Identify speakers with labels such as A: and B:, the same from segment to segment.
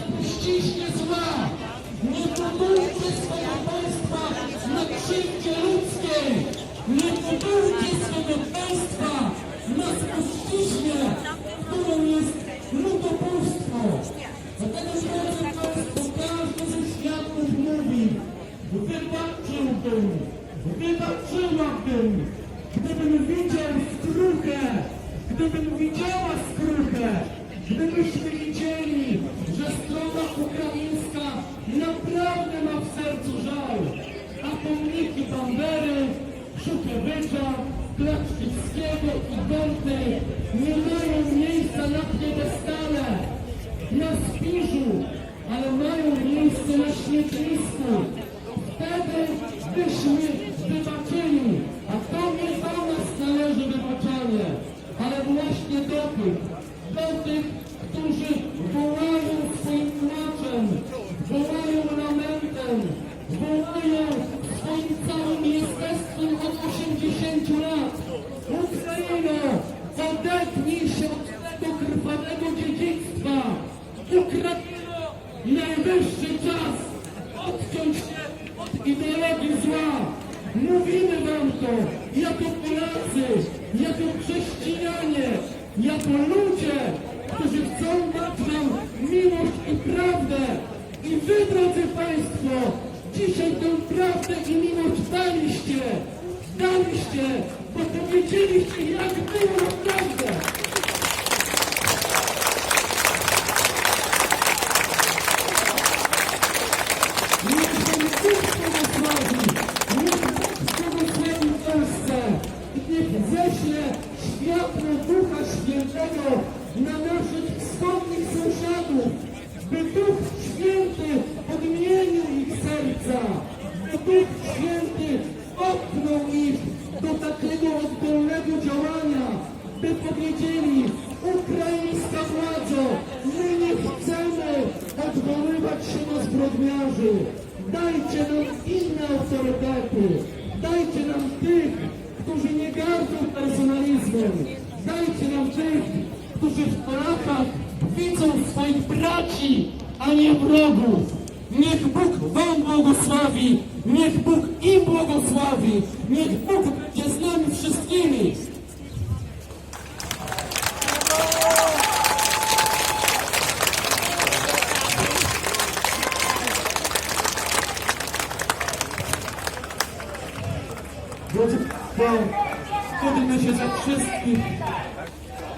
A: spuściźnie zła. Nie budujcie swojego państwa na krzywdzie ludzkiej. Nie budujcie swojego państwa na spuściźnie, którą jest ludobójstwo. Dlatego, drodzy Państwo, każdy ze świadków mówi, wybaczyłbym, wybaczyłabym, gdybym widział skruchę, gdybym widziała skruchę, gdybyśmy pomniki Bandery, Szukiewicza, Klaczkickiego i Gonty nie mają miejsca na piedestale, na Spiżu, ale mają miejsce na śmietnisku. Wtedy byśmy wybaczyli, a to nie do nas należy wybaczanie, ale właśnie do tych, do tych, którzy wołają swoim Ukraino, najwyższy czas odciąć się od ideologii zła. Mówimy wam to jako Polacy, jako chrześcijanie, jako ludzie, którzy chcą dać wam miłość i prawdę. I wy, drodzy Państwo, dzisiaj tę prawdę i miłość daliście. Daliście, bo powiedzieliście, jak było powiedzieli, ukraińska władzo, my nie chcemy odwoływać się do zbrodniarzy, dajcie nam inne autorytety, dajcie nam tych, którzy nie gardzą personalizmem, dajcie nam tych, którzy w Polakach widzą swoich braci, a nie wrogów. Niech Bóg Wam błogosławi, niech Bóg im błogosławi, niech Bóg będzie z nami wszystkimi. Drodzy Państwo, wstydźmy się za wszystkich,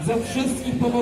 A: za wszystkich pomordowanych.